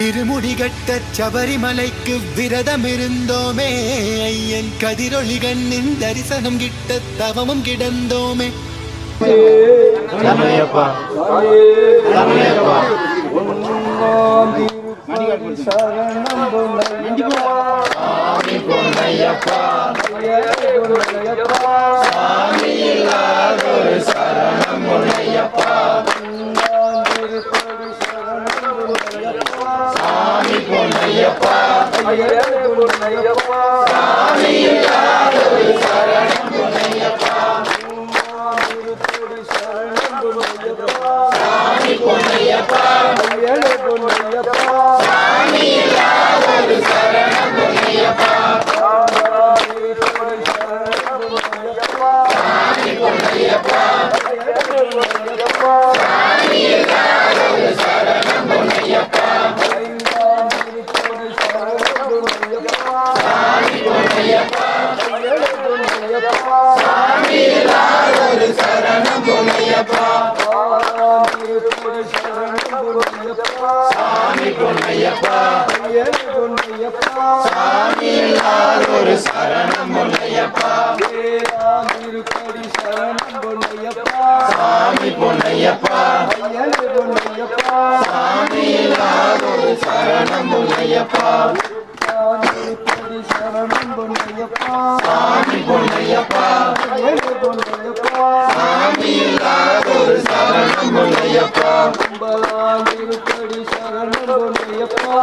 திருமுடிகட்ட சபரிமலைக்கு விரதம் இருந்தோமே ஐயன் கதிரொளி கண்ணின் தரிசனம் கிட்ட தவமும் கிடந்தோமே. பொன்னையப்பா சாமி இல்லாத ஒரு சரணம் பொன்னையப்பா சாமி பொன்னையப்பா சாமி இல்லாத ஒரு சரணம் பொன்னையப்பா சாமி பொன்னையப்பா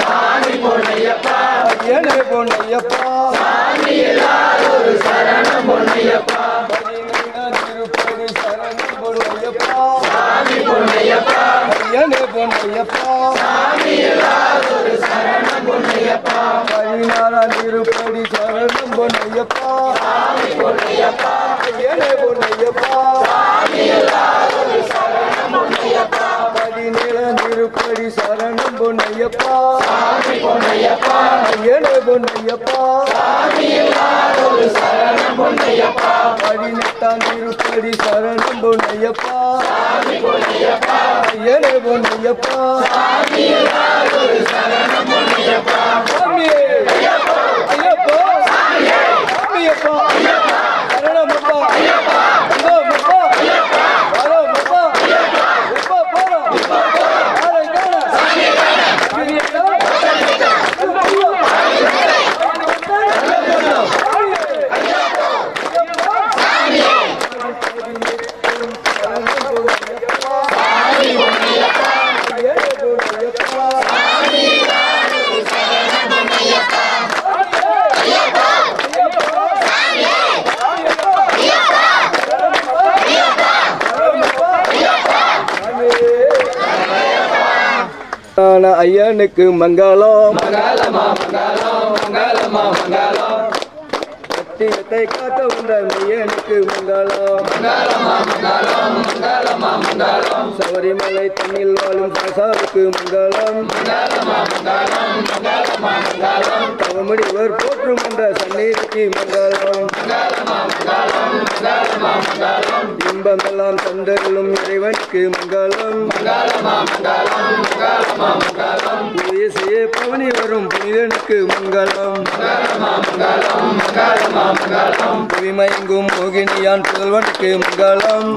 சாமி பொன்னையப்பா ஐயனே பொன்னையப்பா சரணம் பொன்னையப்பா பதினான்காம் திருப்படி சரணம் சாமி சரணம் பொன்னையப்பா சாமி பொன்னையப்பா ஐயனே பொன்னையப்பா பதினாறாம் திருப்படி சரணம் பொன்னையப்பா ஏழை பொன்னையப்பா பதினேழாம் திருப்படி சரணம் பொன்னையப்பா ஏழை பொன்னையப்பா பதினெட்டாம் திருப்படி சரணம் பொன்னையப்பா ஏழை பொன்னையப்பா சாமியே ஐயப்பா. சாமியப்பா சரணமப்பா. ஐயனுக்கு மங்களம். சத்தியத்தை காத்த உண்ட மையனுக்கு மங்களம். சபரிமலை தண்ணில் வாழும் சாசாவுக்கு மங்களம். தவமுடிவர் போற்றும் அந்த சந்நிதிக்கு மங்களம். இன்பமெல்லாம் தந்தருளும் இறைவனுக்கு மங்களம். இசையே பவனி வரும் புனிதனுக்கு மங்களம். புவிமயங்கும் மோகினியான் புதல்வனுக்கு மங்களம்.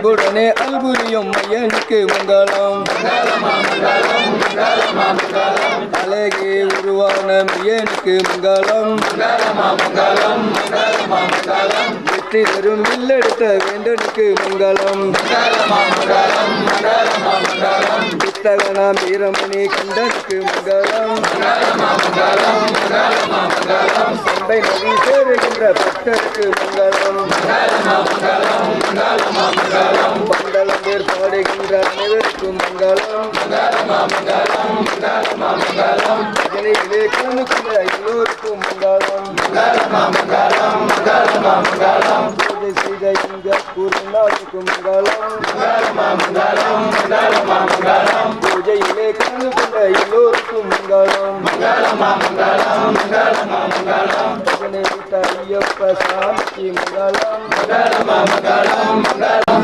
அன்புடனே அல்புரியும் மையனுக்கு மங்களம். அழகே உருவான மையனுக்கு மங்களம். வெற்றி தரும் வில்லெடுத்த வேண்டனுக்கு மங்களம் புத்தகனாம் வீரமணி கண்டனுக்கு மங்களம் சம்பை நதி சேருகின்ற பக்தருக்கு மங்களம் மண்டலம் பேர் பாடுகின்ற அனைவருக்கும் மங்களம் இதனைகளே கலந்துகின்ற எல்லோருக்கும் மங்களம் பூஜை செய்த இந்த பூர்ணாவுக்கும் மங்களம். பூஜையிலே கலந்து கொண்ட எல்லோருக்கும் மங்களம். இதனை விட்ட ஐயப்ப சாமிக்கு மங்களம்.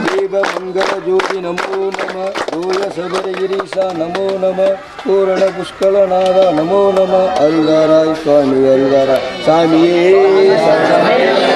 தேவ மங்கள ஜோதி நமோ நம. தூய சபரகிரீசா நமோ நம. பூரண புஷ்கலநாதா நமோ நம. அருளாராய் சுவாமி அருளாரா சாமியே